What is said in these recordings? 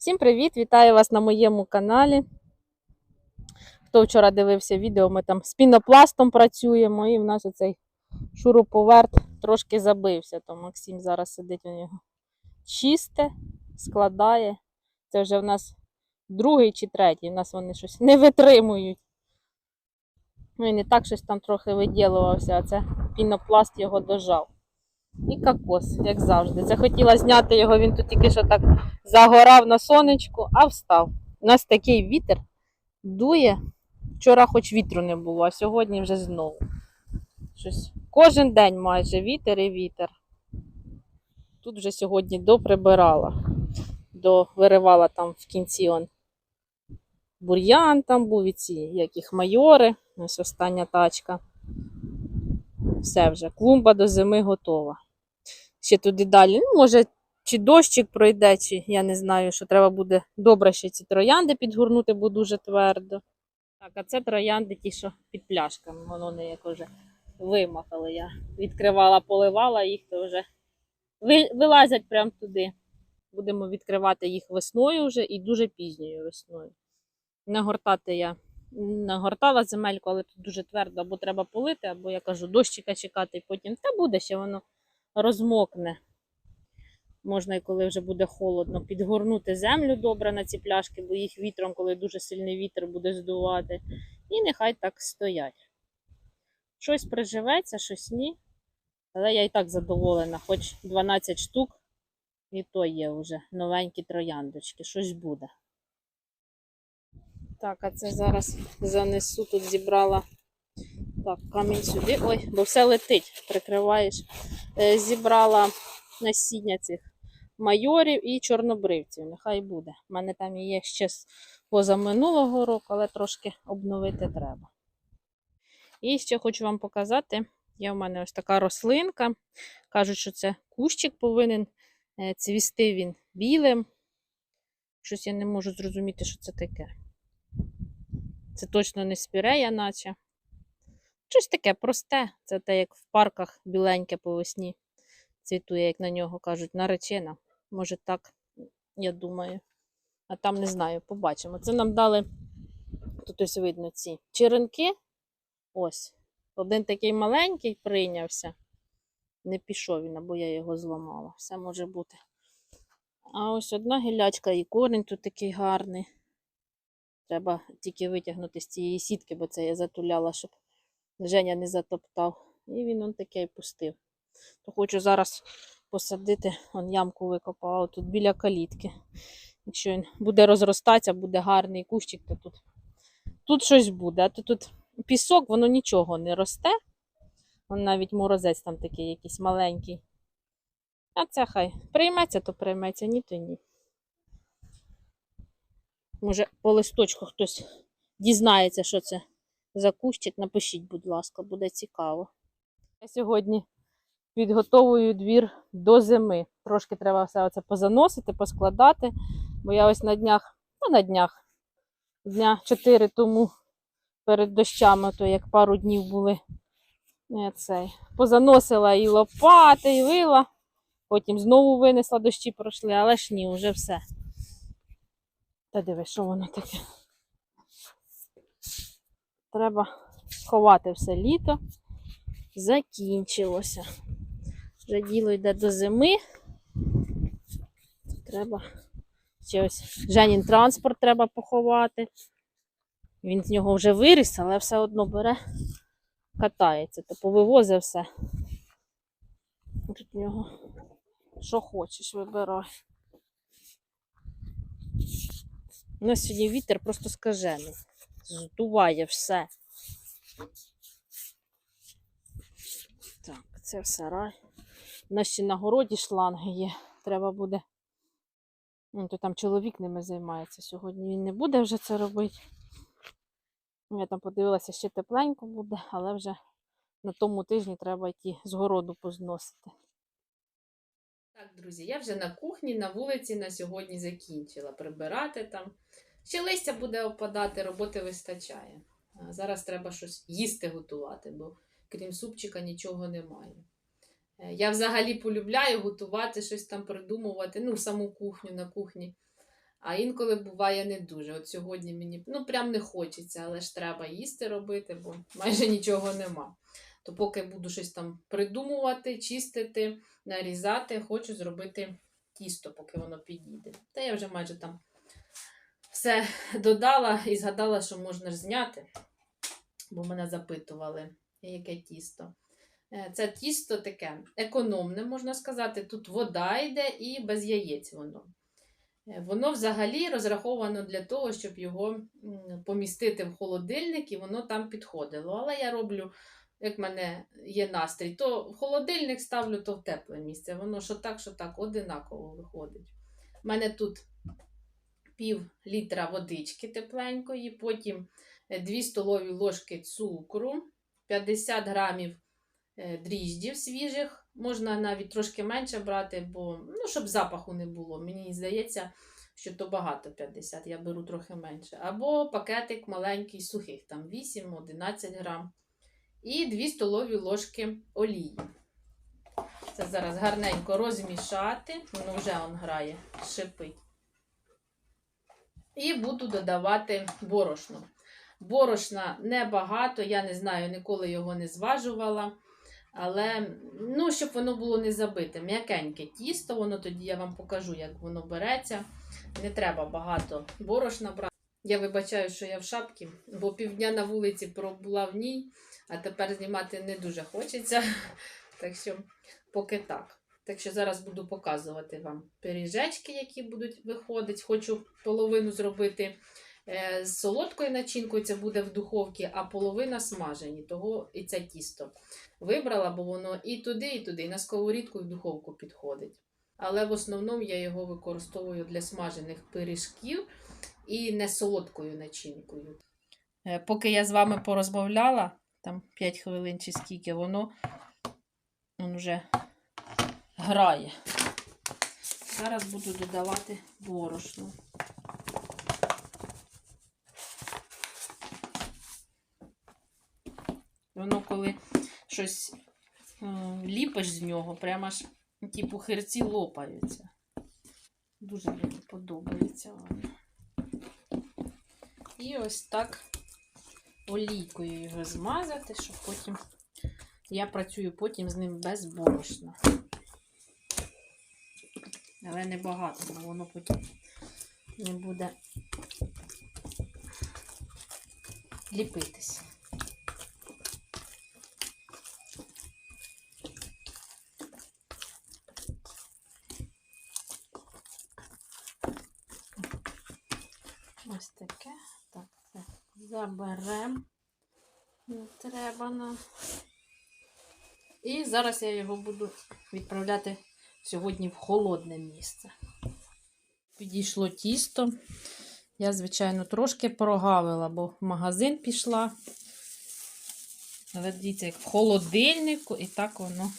Всім привіт! Вітаю вас на моєму каналі. Хто вчора дивився відео, ми там з пінопластом працюємо, і в нас оцей шуруповерт трошки забився. То Максим зараз сидить у нього чисте, складає. Це вже в нас другий чи третій. У нас вони щось не витримують. Ну і не так щось там трохи виділувався, а це пінопласт його дожав. І кокос, як завжди. Захотіла зняти його, він тут тільки що так загорав на сонечку, а встав. У нас такий вітер дує. Вчора хоч вітру не було, а сьогодні вже знову. Щось кожен день майже вітер і вітер. Тут вже сьогодні доприбирала, до виривала там в кінці он бур'ян там був і ці, як їх майори. Ось остання тачка. Все вже, клумба до зими готова. Ще туди далі. Ну, може, чи дощик пройде, чи я не знаю, що треба буде добре ще ці троянди підгорнути, бо дуже твердо. Так, а це троянди ті, що під пляшками. Воно не як вже вимахали. Я відкривала, поливала їх, то вже вилазять прямо туди. Будемо відкривати їх весною вже і дуже пізньою весною. Нагортати я нагортала земельку, але тут дуже твердо, або треба полити, або я кажу, дощика чекати, і потім та буде ще воно розмокне. Можна і коли вже буде холодно, підгорнути землю добре на ці пляшки, бо їх вітром, коли дуже сильний вітер буде здувати. І нехай так стоять. Щось приживеться, щось ні. Але я і так задоволена, хоч 12 штук, і то є вже новенькі трояндочки, щось буде. Так, а це зараз занесу, тут зібрала так, камінь сюди. Ой, бо все летить, прикриваєш. Е, зібрала насіння цих майорів і чорнобривців. Нехай буде. У мене там є ще з позаминулого року, але трошки обновити треба. І ще хочу вам показати: є в мене ось така рослинка. Кажуть, що це кущик повинен е, цвісти він білим. Щось я не можу зрозуміти, що це таке. Це точно не спірея, наче. Щось таке просте. Це те, як в парках біленьке по весні цвітує, як на нього кажуть, наречена. Може так, я думаю. А там не знаю, побачимо. Це нам дали, тут ось видно ці черенки. Ось. Один такий маленький прийнявся. Не пішов він, або я його зламала. Все може бути. А ось одна гілячка і корінь тут такий гарний. Треба тільки витягнути з цієї сітки, бо це я затуляла, щоб Женя не затоптав. І він он таке пустив. То хочу зараз посадити, он ямку викопала тут біля калітки. Якщо він буде розростатися, буде гарний кущик, то тут, тут щось буде. А то тут пісок, воно нічого не росте. Вон навіть морозець там такий якийсь маленький. А це хай прийметься, то прийметься, ні, то ні. Може, по листочку хтось дізнається, що це за кущик. Напишіть, будь ласка, буде цікаво. Я сьогодні підготовую двір до зими. Трошки треба все це позаносити, поскладати, бо я ось на днях, ну на днях, дня 4 тому перед дощами, то як пару днів були, е, цей, позаносила і лопати, і вила. Потім знову винесла, дощі пройшли, але ж ні, вже все. Та диви, що воно таке. Треба ховати все літо. Закінчилося. Вже діло йде до зими. Треба ще ось Женін транспорт треба поховати. Він з нього вже виріс, але все одно бере, катається, то повивозив все. Тут в нього що хочеш, вибирай. У нас сьогодні вітер просто скажений. Здуває все. Так, це в сарай. У нас ще на городі шланги є. Треба буде. Ну, то там чоловік ними займається. Сьогодні він не буде вже це робити. Я там подивилася, ще тепленько буде, але вже на тому тижні треба йти з городу позносити. Так, друзі, я вже на кухні, на вулиці на сьогодні закінчила прибирати там. Ще листя буде опадати, роботи вистачає. А зараз треба щось їсти готувати, бо крім супчика нічого немає. Е, Я взагалі полюбляю готувати, щось там придумувати, ну, саму кухню на кухні. А інколи буває не дуже. От сьогодні мені ну прям не хочеться, але ж треба їсти робити, бо майже нічого нема. То поки буду щось там придумувати, чистити, нарізати, хочу зробити тісто, поки воно підійде. Та я вже майже там все додала і згадала, що можна ж зняти, бо мене запитували, яке тісто. Е, Це тісто таке економне, можна сказати. Тут вода йде і без яєць воно. Е, Воно взагалі розраховано для того, щоб його помістити в холодильник і воно там підходило. Але я роблю, як в мене є настрій, то в холодильник ставлю, то в тепле місце. Воно що так, що так, одинаково виходить. У мене тут пів літра водички тепленької, потім 2 столові ложки цукру, 50 грамів е, дріждів свіжих. Можна навіть трошки менше брати, бо ну, щоб запаху не було. Мені здається, що то багато 50, я беру трохи менше. Або пакетик маленький сухих, там 8-11 грам. І 2 столові ложки олії. Це зараз гарненько розмішати, воно вже он грає, шипить. І буду додавати борошно. Борошна небагато, я не знаю, ніколи його не зважувала. Але ну, щоб воно було не забите. М'якеньке тісто, воно тоді я вам покажу, як воно береться. Не треба багато борошна брати. Я вибачаю, що я в шапці, бо півдня на вулиці пробула в ній, а тепер знімати не дуже хочеться. Так що поки так. Так що зараз буду показувати вам пиріжечки, які будуть виходити. Хочу половину зробити е, з солодкою начинкою, це буде в духовці, а половина смажені. Того і це тісто вибрала, бо воно і туди, і туди, і на сковорідку, і в духовку підходить. Але в основному я його використовую для смажених пиріжків і не солодкою начинкою. Е, Поки я з вами порозмовляла, там 5 хвилин чи скільки, воно, воно вже грає. Зараз буду додавати борошно. Воно коли щось ліпиш з нього, прямо аж ті пухирці лопаються. Дуже мені подобається воно. І ось так олійкою його змазати, щоб потім я працюю потім з ним без борошна. Але не багато, бо воно потім не буде ліпитись. Ось таке. Заберемо. Не треба нам. І зараз я його буду відправляти сьогодні в холодне місце. Підійшло тісто. Я, звичайно, трошки прогавила, бо в магазин пішла. Але дивіться, як в холодильнику, і так воно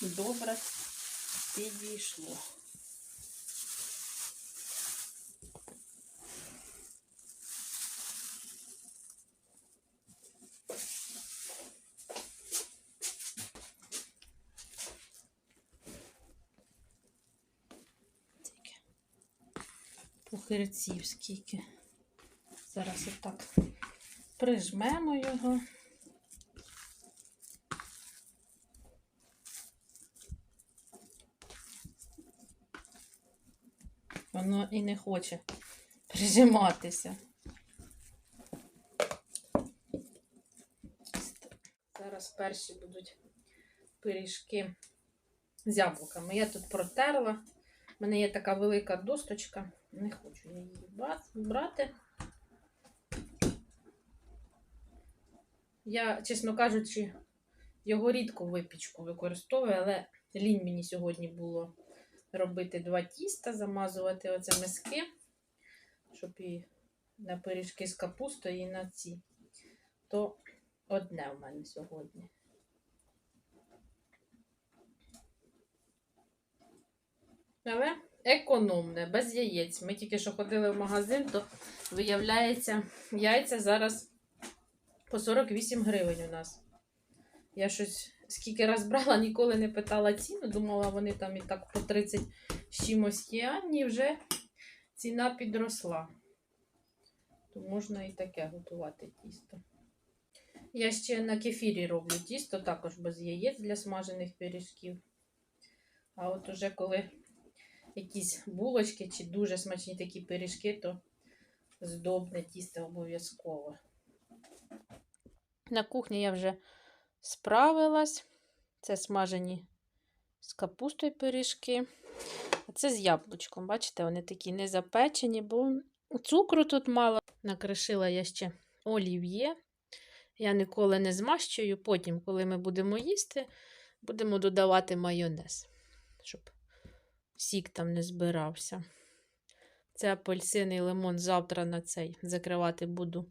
добре підійшло. Пухирців скільки. Зараз отак прижмемо його. Воно і не хоче прижиматися. Зараз перші будуть пиріжки з яблуками. Я тут протерла. У мене є така велика досточка. Не хочу я її брати. Я, чесно кажучи, його рідко випічку використовую, але лінь мені сьогодні було робити два тіста, замазувати оце миски, щоб і на пиріжки з капустою, і на ці. То одне в мене сьогодні. Але економне, без яєць. Ми тільки що ходили в магазин, то виявляється, яйця зараз по 48 гривень у нас. Я щось скільки раз брала, ніколи не питала ціну. Думала, вони там і так по 30 з чимось є. А ні, вже ціна підросла. То можна і таке готувати тісто. Я ще на кефірі роблю тісто, також без яєць для смажених пиріжків. А от уже коли якісь булочки чи дуже смачні такі пиріжки, то здобне тісто обов'язково. На кухні я вже справилась. Це смажені з капустою пиріжки. А це з яблучком. Бачите, вони такі не запечені, бо цукру тут мало. Накришила я ще олів'є. Я ніколи не змащую. Потім, коли ми будемо їсти, будемо додавати майонез, щоб сік там не збирався. Це апельсин і лимон завтра на цей закривати буду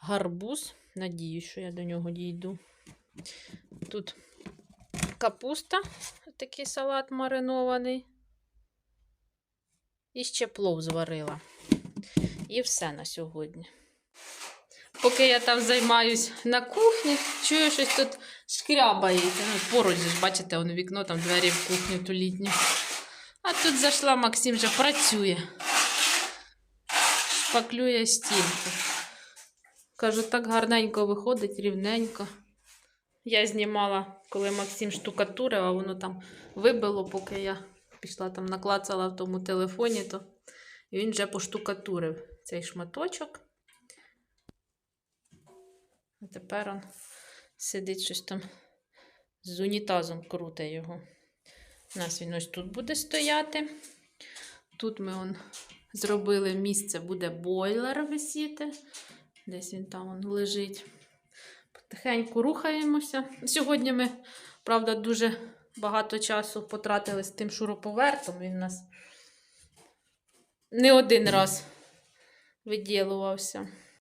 гарбуз. Надіюсь, що я до нього дійду. Тут капуста, такий салат маринований. І ще плов зварила. І все на сьогодні. Поки я там займаюсь на кухні, чую, щось тут шкрябається. Ну, поруч бачите, воно вікно, там двері в кухню ту літню. Тут зайшла Максим вже працює. Шпаклює стінку. Кажу, так гарненько виходить, рівненько. Я знімала, коли Максим штукатурив, а воно там вибило, поки я пішла там наклацала в тому телефоні, то він вже поштукатурив цей шматочок. А тепер он сидить щось там з унітазом круте його. У нас він ось тут буде стояти. Тут ми он зробили місце, буде бойлер висіти. Десь він там он лежить. Потихеньку рухаємося. Сьогодні ми, правда, дуже багато часу потратили з тим шуруповертом. Він у нас не один раз виділувався.